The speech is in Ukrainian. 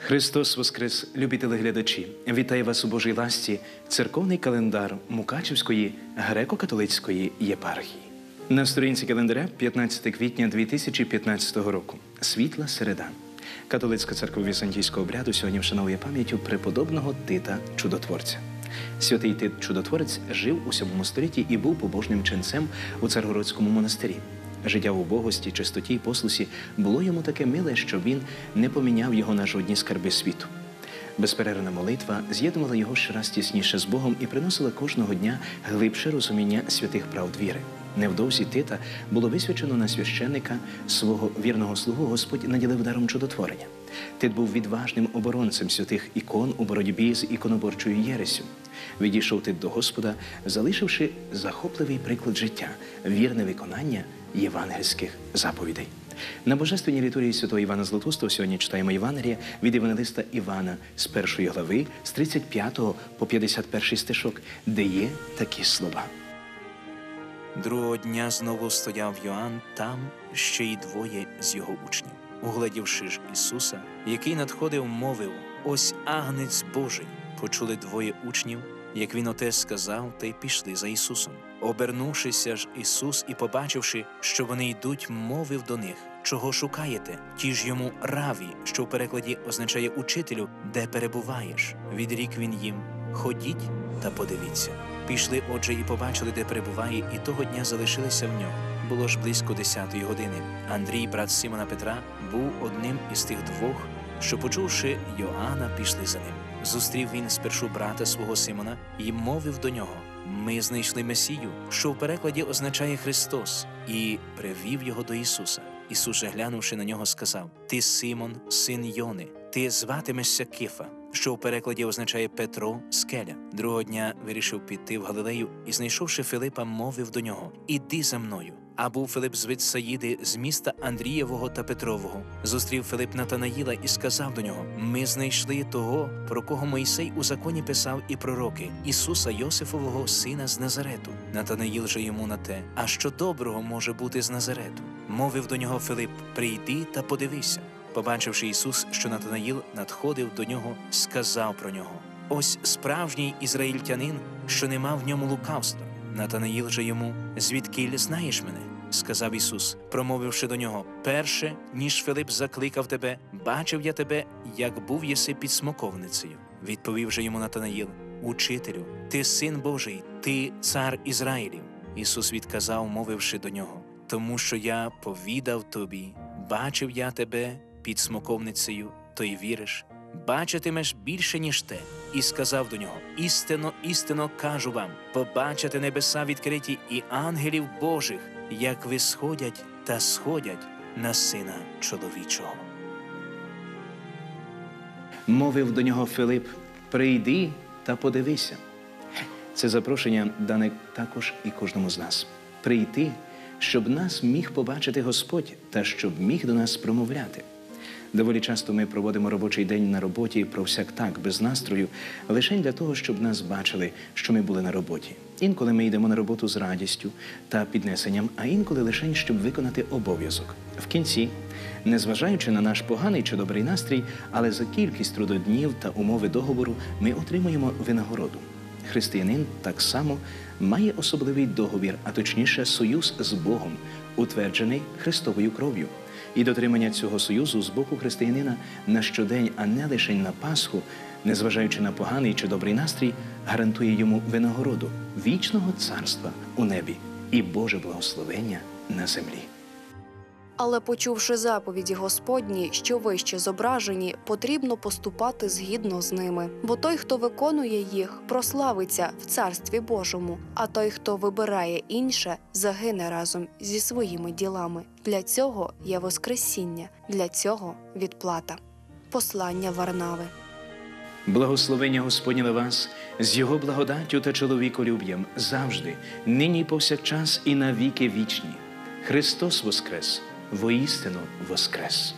Христос Воскрес, любі телеглядачі! Вітаю вас у Божій ласті, церковний календар Мукачівської греко-католицької єпархії. На сторінці календаря 15 квітня 2015 року. Світла середа. Католицька церква Візантійського обряду сьогодні вшановує пам'яттю преподобного Тита Чудотворця. Святий Тит Чудотворець жив у 7 столітті і був побожним ченцем у Царгородському монастирі. Життя в убогості, чистоті й послусі було йому таке миле, що він не поміняв його на жодні скарби світу. Безперервна молитва з'єднувала його щораз тісніше з Богом і приносила кожного дня глибше розуміння святих правд віри. Невдовзі Тита було висвячено на священника свого вірного слугу Господь наділив даром чудотворення. Тит був відважним оборонцем святих ікон у боротьбі з іконоборчою єресю. Відійшов Тит до Господа, залишивши захопливий приклад життя, вірне виконання євангельських заповідей. На божественній літургії святого Івана Златустого сьогодні читаємо Євангелія від євангелиста Івана з першої глави, з 35 по 51 стишок, де є такі слова. Другого дня знову стояв Йоанн там ще й двоє з його учнів. Угледівши ж Ісуса, який надходив, мовив: Ось агнець Божий. Почули двоє учнів, як він оте сказав, та й пішли за Ісусом. Обернувшися ж Ісус і побачивши, що вони йдуть, мовив до них: Чого шукаєте? Ті ж йому раві, що в перекладі означає учителю, де перебуваєш. Відрік він їм: Ходіть та подивіться. Пішли, отже, і побачили, де перебуває, і того дня залишилися в нього. Було ж близько десятої години. Андрій, брат Симона Петра, був одним із тих двох, що, почувши Йоанна, пішли за ним. Зустрів він спершу брата свого Симона і мовив до нього: Ми знайшли Месію, що в перекладі означає Христос, і привів його до Ісуса. Ісус, глянувши на нього, сказав: Ти Симон, син Йони, ти зватимешся Кифа, що в перекладі означає Петро, скеля. Другого дня вирішив піти в Галилею і, знайшовши Филипа, мовив до нього: Іди за мною. А був Филип з Витсаїди, з міста Андрієвого та Петрового. Зустрів Филип Натанаїла і сказав до нього: Ми знайшли того, про кого Мойсей у законі писав і пророки, Ісуса Йосифового, сина з Назарету. Натанаїл же йому на те, а що доброго може бути з Назарету? Мовив до нього Филип: Прийди та подивися. Побачивши Ісус, що Натанаїл надходив до нього, сказав про нього: Ось справжній ізраїльтянин, що нема в ньому лукавства. Натанаїл же йому, звідкіль знаєш мене? сказав Ісус, промовивши до нього: Перше, ніж Филип закликав тебе, бачив я тебе, як був єси під смоковницею. Відповів же йому Натанаїл: Учителю, ти син Божий, ти цар Ізраїлів. Ісус відказав, мовивши до нього: Тому що я повідав тобі, бачив я тебе під смоковницею, то й віриш. Бачитимеш більше, ніж те, і сказав до нього: Істинно, істинно кажу вам: побачите небеса відкриті і ангелів Божих, як висходять та сходять на сина чоловічого. Мовив до нього Филип: Прийди та подивися. Це запрошення дане також і кожному з нас. Прийти, щоб нас міг побачити Господь та щоб міг до нас промовляти. Доволі часто ми проводимо робочий день на роботі про всяк так, без настрою, лише для того, щоб нас бачили, що ми були на роботі. Інколи ми йдемо на роботу з радістю та піднесенням, а інколи лише щоб виконати обов'язок. В кінці, незважаючи на наш поганий чи добрий настрій, але за кількість трудоднів та умови договору ми отримуємо винагороду. Християнин так само має особливий договір, а точніше союз з Богом, утверджений Христовою кров'ю. І дотримання цього союзу з боку християнина на щодень, а не лише на Пасху, незважаючи на поганий чи добрий настрій, гарантує йому винагороду вічного царства у небі і Боже благословення на землі. Але почувши заповіді Господні, що вище зображені, потрібно поступати згідно з ними. Бо той, хто виконує їх, прославиться в царстві Божому, а той, хто вибирає інше, загине разом зі своїми ділами. Для цього є Воскресіння, для цього відплата. Послання Варнави. Благословення Господнє на вас з його благодаттю та чоловіколюб'ям завжди, нині і повсякчас і на віки вічні. Христос Воскрес, воістину Воскрес!